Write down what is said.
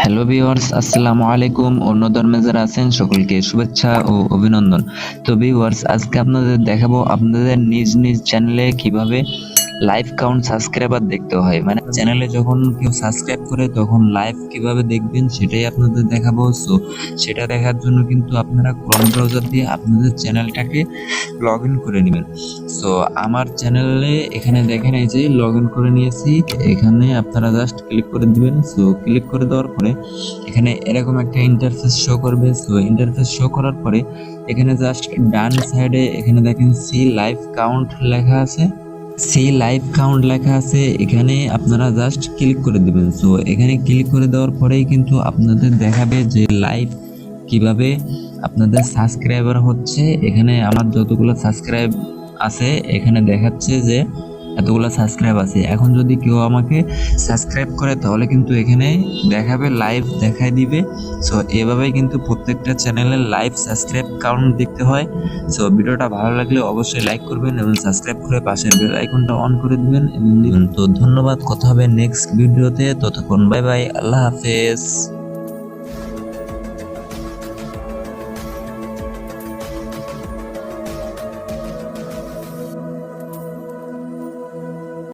Hello viewers আসসালামু আলাইকুম অন্য ধর্মে যারা আছেন, সকলকে শুভেচ্ছা ও অভিনন্দন। তো ভিউয়ার্স আজকে আপনাদের দেখাবো আপনাদের নিজ নিজ চ্যানেলে কীভাবে লাইভ কাউন্ট সাবস্ক্রাইবার দেখতে হয়। মানে চ্যানেলে যখন কেউ সাবস্ক্রাইব করে, তখন লাইভ কীভাবে দেখবেন সেটাই আপনাদের দেখাবো। সো সেটা দেখার জন্য কিন্তু আপনারা ক্রোম ব্রাউজার দিয়ে আপনাদের চ্যানেলটাকে লগ ইন করে নেবেন। সো আমার চ্যানেলে এখানে দেখেন এই যে লগ ইন করে নিয়েছি। এখানে আপনারা জাস্ট ক্লিক করে দিবেন। সো ক্লিক করে দেওয়ার পরে এখানে এরকম একটা ইন্টারফেস শো করবে। সো ইন্টারফেস শো করার পরে এখানে জাস্ট ডান সাইডে এখানে দেখেন সি লাইভ কাউন্ট লেখা আছে। সি লাইভ কাউন্ট লেখা আছে, এখানে আপনারা জাস্ট ক্লিক করে দেবেন। সো এখানে ক্লিক করে দেওয়ার পরেই কিন্তু আপনাদের দেখাবে যে লাইভ কীভাবে আপনাদের সাবস্ক্রাইবার হচ্ছে। এখানে আমার যতগুলো সাবস্ক্রাইব আছে, এখানে দেখাচ্ছে যে এতগুলো সাবস্ক্রাইব আছে। এখন যদি কেউ আমাকে সাবস্ক্রাইব করে, তাহলে কিন্তু এখানে দেখাবে লাইভ দেখাই দিবে। সো এভাবেই কিন্তু প্রত্যেকটা চ্যানেলের লাইভ সাবস্ক্রাইব কাউন্ট দেখতে হয়। সো ভিডিওটা ভালো লাগলে অবশ্যই লাইক করবেন এবং সাবস্ক্রাইব করে পাশের বেল আইকনটা অন করে দিবেন তো, ধন্যবাদ। কথা হবে নেক্সট ভিডিওতে ততক্ষণ বাই বাই আল্লাহ হাফেজ।